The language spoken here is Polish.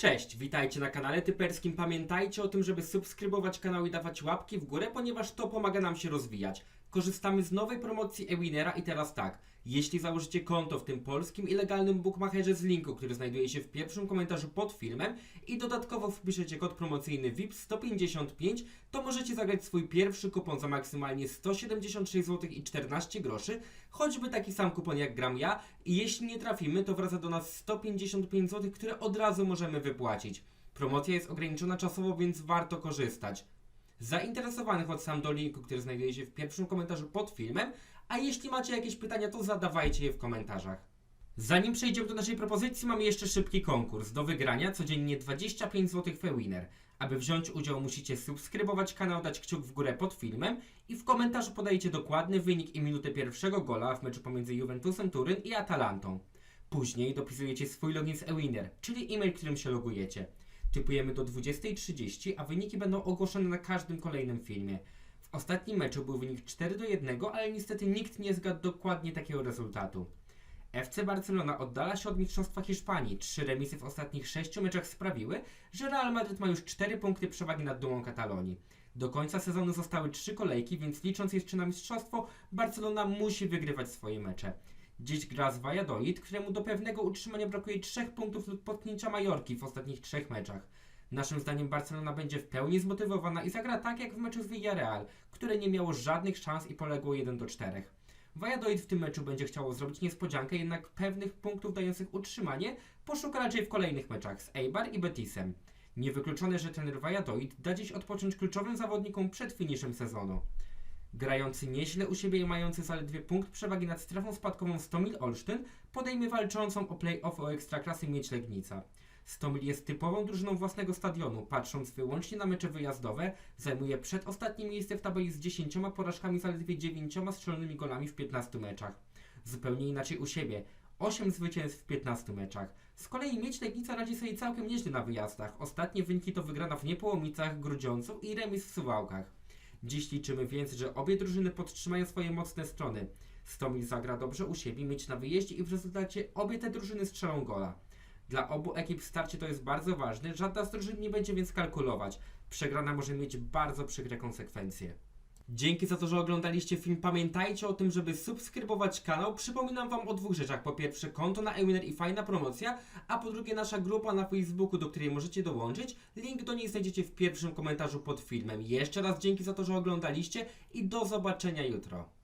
Cześć, witajcie na kanale Typerskim. Pamiętajcie o tym, żeby subskrybować kanał i dawać łapki w górę, ponieważ to pomaga nam się rozwijać. Korzystamy z nowej promocji Ewinera i teraz tak. Jeśli założycie konto w tym polskim i legalnym bookmacherze z linku, który znajduje się w pierwszym komentarzu pod filmem i dodatkowo wpiszecie kod promocyjny VIP 155, to możecie zagrać swój pierwszy kupon za maksymalnie 176 zł i 14 groszy, choćby taki sam kupon jak gram ja i jeśli nie trafimy, to wraca do nas 155 zł, które od razu możemy wypłacić. Promocja jest ograniczona czasowo, więc warto korzystać. Zainteresowanych odsyłam do linku, który znajduje się w pierwszym komentarzu pod filmem, a jeśli macie jakieś pytania, to zadawajcie je w komentarzach. Zanim przejdziemy do naszej propozycji, mamy jeszcze szybki konkurs. Do wygrania codziennie 25 zł w Winner. Aby wziąć udział, musicie subskrybować kanał, dać kciuk w górę pod filmem i w komentarzu podajcie dokładny wynik i minutę pierwszego gola w meczu pomiędzy Juventusem Turyn i Atalantą. Później dopisujecie swój login z eWinner, czyli e-mail, którym się logujecie. Typujemy do 20.30, a wyniki będą ogłoszone na każdym kolejnym filmie. W ostatnim meczu był wynik 4 do 1, ale niestety nikt nie zgadł dokładnie takiego rezultatu. FC Barcelona oddala się od Mistrzostwa Hiszpanii. Trzy remisy w ostatnich sześciu meczach sprawiły, że Real Madryt ma już 4 punkty przewagi nad dumą Katalonii. Do końca sezonu zostały 3 kolejki, więc licząc jeszcze na mistrzostwo, Barcelona musi wygrywać swoje mecze. Dziś gra z Valladolid, któremu do pewnego utrzymania brakuje 3 punktów lub potknięcia Majorki w ostatnich trzech meczach. Naszym zdaniem Barcelona będzie w pełni zmotywowana i zagra tak jak w meczu z Villarreal, które nie miało żadnych szans i poległo 1 do 4. Valladolid w tym meczu będzie chciało zrobić niespodziankę, jednak pewnych punktów dających utrzymanie poszuka raczej w kolejnych meczach z Eibar i Betisem. Niewykluczone, że trener Valladolid da dziś odpocząć kluczowym zawodnikom przed finiszem sezonu. Grający nieźle u siebie i mający zaledwie punkt przewagi nad strefą spadkową Stomil Olsztyn podejmie walczącą o play-off o Ekstraklasy Miedź Legnica. Stomil jest typową drużyną własnego stadionu. Patrząc wyłącznie na mecze wyjazdowe, zajmuje przedostatnie miejsce w tabeli z 10 porażkami, zaledwie 9 strzelonymi golami w 15 meczach. Zupełnie inaczej u siebie. 8 zwycięstw w 15 meczach. Z kolei Miedź Legnica radzi sobie całkiem nieźle na wyjazdach. Ostatnie wyniki to wygrana w Niepołomicach, Grudziącu i remis w Suwałkach. Dziś liczymy więc, że obie drużyny podtrzymają swoje mocne strony. Stomil zagra dobrze u siebie, mieć na wyjeździe i w rezultacie obie te drużyny strzelą gola. Dla obu ekip starcie to jest bardzo ważne, żadna z drużyn nie będzie więc kalkulować. Przegrana może mieć bardzo przykre konsekwencje. Dzięki za to, że oglądaliście film. Pamiętajcie o tym, żeby subskrybować kanał. Przypominam Wam o dwóch rzeczach. Po pierwsze konto na Ewiner i fajna promocja, a po drugie nasza grupa na Facebooku, do której możecie dołączyć. Link do niej znajdziecie w pierwszym komentarzu pod filmem. Jeszcze raz dzięki za to, że oglądaliście i do zobaczenia jutro.